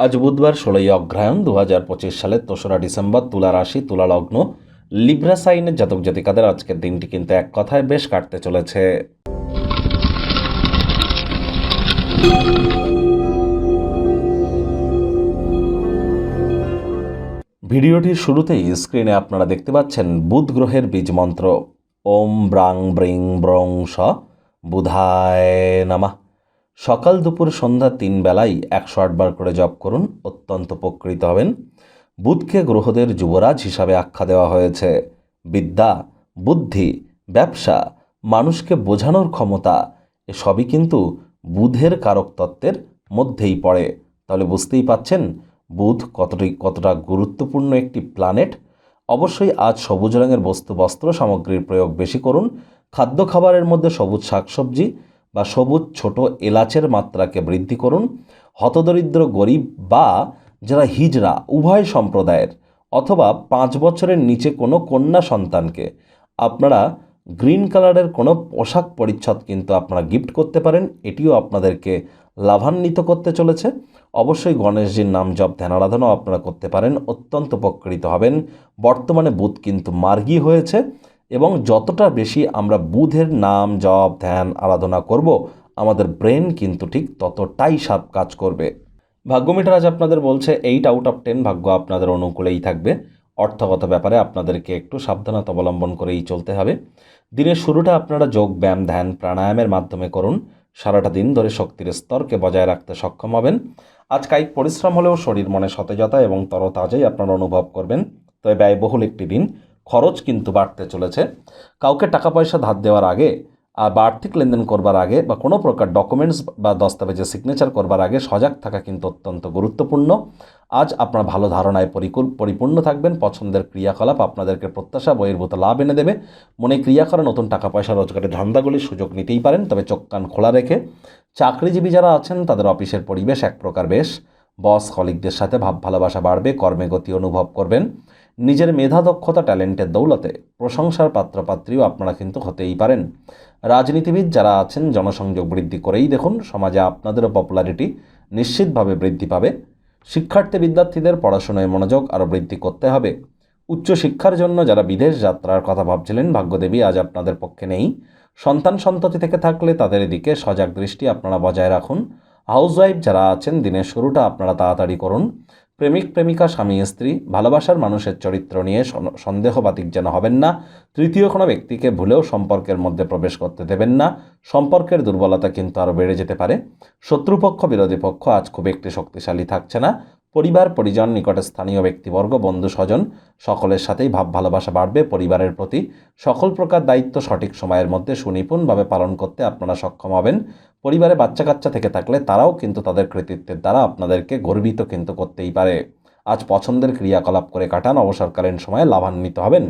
আজ বুধবার ষোলোই অগ্রহায়ণ দু হাজার পঁচিশ সালের তেসরা ডিসেম্বর তুলা রাশি, তুলা লগ্ন, লিব্রা সাইনের জাতক জাতিকাদের আজকের দিনটি কিন্তু এক কথায় বেশ কাটতে চলেছে। ভিডিওটির শুরুতেই স্ক্রিনে আপনারা দেখতে পাচ্ছেন বুধ গ্রহের বীজ মন্ত্র। ওম ব্রাং ব্রিং ব্রং স বুধায় নামা। সকাল দুপুর সন্ধ্যা তিন বেলায় একশো আটবার করে জপ করুন, অত্যন্ত উপকৃত হবেন। বুধকে গ্রহদের যুবরাজ হিসাবে আখ্যা দেওয়া হয়েছে। বিদ্যা, বুদ্ধি, ব্যবসা, মানুষকে বোঝানোর ক্ষমতা, এসবই কিন্তু বুধের কারক তত্ত্বের মধ্যেই পড়ে। তাহলে বুঝতেই পাচ্ছেন, বুধ কতটি, কতটা গুরুত্বপূর্ণ একটি প্ল্যানেট অবশ্যই আজ সবুজ রঙের বস্তু, বস্ত্র সামগ্রীর প্রয়োগ বেশি করুন। খাদ্য খাবারের মধ্যে সবুজ শাকসবজি বা সবুজ ছোট এলাচের মাত্রাকে বৃদ্ধি করুন। হতদরিদ্র গরিব বা যারা হিজরা উভয় সম্প্রদায়ের অথবা পাঁচ বছরের নিচে কোনো কন্যা সন্তানকে। আপনারা গ্রিন কালারের কোনো পোশাক পরিচ্ছদ কিন্তু আপনারা গিফট করতে পারেন, এটিও আপনাদেরকে লাভান্বিত করতে চলেছে। অবশ্যই গণেশজির নাম জপ, ধ্যান আরাধনাও আপনারা করতে পারেন, অত্যন্ত উপকৃত হবেন। বর্তমানে বুধ কিন্তু মার্গী হয়েছে। এবং যতটা বেশি আমরা বুধের নাম, জপ, ধ্যান আরাধনা করব, আমাদের ব্রেন কিন্তু ঠিক ততটাই সাপ কাজ করবে। ভাগ্যমিটার আজ আপনাদের বলছে এইট আউট অফ টেন ভাগ্য আপনাদের অনুকূলেই থাকবে। অর্থগত ব্যাপারে আপনাদেরকে একটু সাবধানতা অবলম্বন করেই চলতে হবে। দিনের শুরুটা আপনারা যোগ, ব্যায়াম, ধ্যান, প্রাণায়ামের মাধ্যমে করুন। সারাটা দিন ধরে শক্তির স্তরকে বজায় রাখতে সক্ষম হবেন। আজ কায়িক পরিশ্রম হলেও শরীর মনে সতেজতা এবং তরতাজাই আপনারা অনুভব করবেন। তবে ব্যয়বহুল একটি দিন। খরচ কিন্তু বাড়তে চলেছে। কাউকে টাকা পয়সা ধার দেওয়ার আগে আর বা আর্থিক লেনদেন করবার আগে বা কোনো প্রকার ডকুমেন্টস বা দস্তাবেজে সিগনেচার করবার আগে সজাগ থাকা কিন্তু অত্যন্ত গুরুত্বপূর্ণ। আজ আপনার ভালো ধারণায় পরিপূর্ণ থাকবেন। পছন্দের ক্রিয়াকলাপ আপনাদেরকে প্রত্যাশা, বহির্ভূত লাভ এনে দেবে। মনে ক্রিয়া করা নতুন টাকা পয়সা রোজগারের ধান্দাগুলির সুযোগ নিতেই পারেন, তবে চোখ কান খোলা রেখে। চাকরিজীবী যারা আছেন, তাদের অফিসের পরিবেশ এক প্রকার বেশ। বস কলিগদের সাথে ভাব ভালোবাসা বাড়বে, কর্মে গতি অনুভব করবেন। নিজের মেধা দক্ষতা, ট্যালেন্টের দৌলতে প্রশংসার পাত্রপাত্রীও আপনারা কিন্তু হতেই পারেন। রাজনীতিবিদ যারা আছেন, জনসংযোগ বৃদ্ধি করেই দেখুন, সমাজে আপনাদেরও পপুলারিটি নিশ্চিতভাবে বৃদ্ধি পাবে। শিক্ষার্থী বিদ্যার্থীদের পড়াশোনায় মনোযোগ আরও বৃদ্ধি করতে হবে। উচ্চশিক্ষার জন্য যারা বিদেশ যাত্রার কথা ভাবছিলেন, ভাগ্যদেবী আজ আপনাদের পক্ষে নেই। সন্তান সন্ততি থেকে থাকলে তাদের এদিকে সজাগ দৃষ্টি আপনারা বজায় রাখুন। হাউসওয়াইফ যারা আছেন, দিনের শুরুটা আপনারা তাড়াতাড়ি করুন। প্রেমিক, প্রেমিকা, স্বামী, স্ত্রী, ভালোবাসার মানুষের চরিত্র নিয়ে সন্দেহবাতিক যেন হবেন না। তৃতীয় কোনো ব্যক্তিকে ভুলেও সম্পর্কের মধ্যে প্রবেশ করতে দেবেন না। সম্পর্কের দুর্বলতা কিন্তু আরও বেড়ে যেতে পারে। শত্রুপক্ষ, বিরোধী পক্ষ আজ খুব একটি শক্তিশালী থাকছে না। পরিবার, পরিজন, নিকটে স্থানীয় ব্যক্তিবর্গ, বন্ধু, স্বজন, সকলের সাথেই ভাব ভালোবাসা বাড়বে। পরিবারের প্রতি সকল প্রকার দায়িত্ব সঠিক সময়ের মধ্যে সুনিপুণভাবে পালন করতে আপনারা সক্ষম হবেন। পরিবারে বাচ্চা কাচ্চা থেকে থাকলে তারাও কিন্তু তাদের কৃতিত্বের দ্বারা আপনাদেরকে গর্বিত কিন্তু করতেই পারে। আজ পছন্দের ক্রিয়াকলাপ করে কাটান, অবসরকালীন সময়ে লাভান্বিত হবেন।